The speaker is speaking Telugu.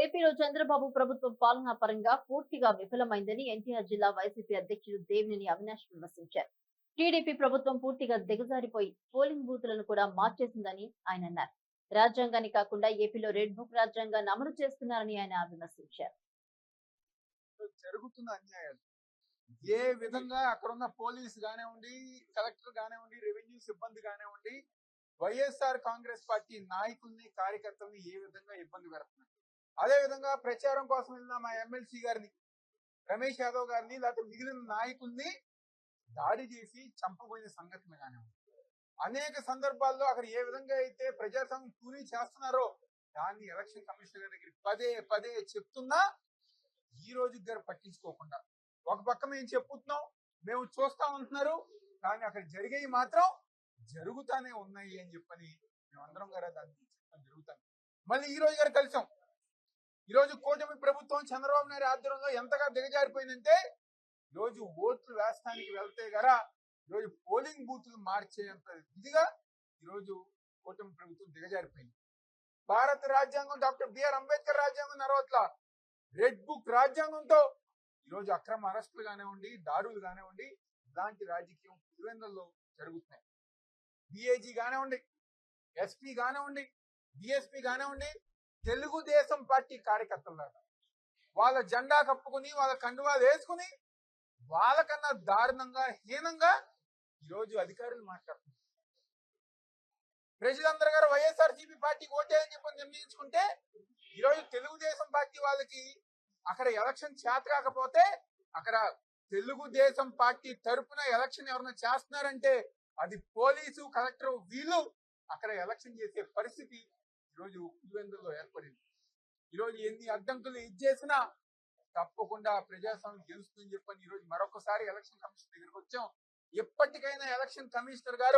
ఏపీలో చంద్రబాబు ప్రభుత్వం పాలనా పరంగా పూర్తిగా విఫలమైందని ఎన్టీఆర్ జిల్లా వైసీపీ అధ్యక్షుడు దేవినేని అవినాష్ విమర్శించారు. టీడీపీ ప్రభుత్వం పూర్తిగా దిగజారిపోయి పోలింగ్ బూతులను కూడా మార్చేసిందని ఆయన అన్నారు. రాజ్యాంగాన్ని కాకుండా ఏపీలో రెడ్ బుక్ రాజ్యాంగాన్ని అమలు చేస్తున్నారని ఆయన విమర్శించారు. జరుగుతున్న అన్యాయాలు. ఏ విధంగా అక్కడ ఉన్న పోలీస్ కానివ్వండి కలెక్టర్ కానివ్వండి రెవెన్యూ సిబ్బంది కానివ్వండి వైఎస్ఆర్ కాంగ్రెస్ పార్టీ నాయకుల్ని కార్యకర్తల్ని ఏ విధంగా ఇబ్బంది పెడుతున్నారు? అదే విధంగా ప్రచారం కోసం వెళ్ళిన మా ఎమ్మెల్సీ గారిని రమేష్ యాదవ్ గారిని లేకపోతే మిగిలిన నాయకుల్ని దాడి చేసి చంపబోయిన సంఘటన కానివ్వండి. అనేక సందర్భాల్లో అక్కడ ఏ విధంగా అయితే ప్రజాస్వామ్యం కూలీ చేస్తున్నారో దాన్ని ఎలక్షన్ కమిషనర్ గారి పదే పదే చెప్తున్నా ఈ రోజు గారు పట్టించుకోకుండా. ఒక పక్క మేము చెప్పుతున్నాం మేము చూస్తా ఉంటున్నారు కానీ అక్కడ జరిగేవి మాత్రం జరుగుతానే ఉన్నాయి అని చెప్పని మేమందరం గారు దాన్ని చెప్పడం జరుగుతాను మళ్ళీ ఈ రోజు గారు కలిసాం. ఈరోజు కూటమి ప్రభుత్వం చంద్రబాబు నాయుడు ఆధ్వర్యంలో ఎంతగా దిగజారిపోయిందంటే ఈరోజు రోజు ఓట్లు వేస్తానికి వెళ్తే గరా ఈరోజు పోలింగ్ బూత్లు మార్చేంత ఇదిగా ఈరోజు కూటమి ప్రభుత్వం దిగజారిపోయింది. భారత రాజ్యాంగం డాక్టర్ బిఆర్ అంబేద్కర్ రాజ్యాంగం నరవట్ల రెడ్ బుక్ రాజ్యాంగంతో ఈరోజు అక్రమ అరెస్టులు కానివ్వండి దారులు కానివ్వండి ఇలాంటి రాజకీయం పులివెందుల్లో జరుగుతున్నాయి. డిఐజీ కానివ్వండి ఎస్పీ కానివ్వండి డిఎస్పీ కానివ్వండి తెలుగుదేశం పార్టీ కార్యకర్తలాగా వాళ్ళ జెండా కప్పుకుని వాళ్ళ కండువాలు వేసుకుని వాళ్ళకన్నా దారుణంగా హీనంగా ఈరోజు అధికారులు మాట్లాడుతున్నారు. ప్రజలందరూ గారు వైఎస్ఆర్ పార్టీకి ఓటేయని చెప్పి నిర్ణయించుకుంటే ఈరోజు తెలుగుదేశం పార్టీ వాళ్ళకి అక్కడ ఎలక్షన్ చేత కాకపోతే అక్కడ తెలుగుదేశం పార్టీ తరపున ఎలక్షన్ ఎవరైనా చేస్తున్నారంటే అది పోలీసు కలెక్టర్ వీళ్ళు అక్కడ ఎలక్షన్ చేసే పరిస్థితి ఈరోజు పులివెందుల్లో ఏర్పడింది. ఈరోజు ఎన్ని అడ్డంకులు ఇచ్చేసినా తప్పకుండా ప్రజాస్వామ్యం గెలుస్తుందని చెప్పని ఈరోజు మరొకసారి ఎలక్షన్ కమిషన్ దగ్గరికి వచ్చాం. ఎప్పటికైనా ఎలక్షన్ కమిషనర్ గారు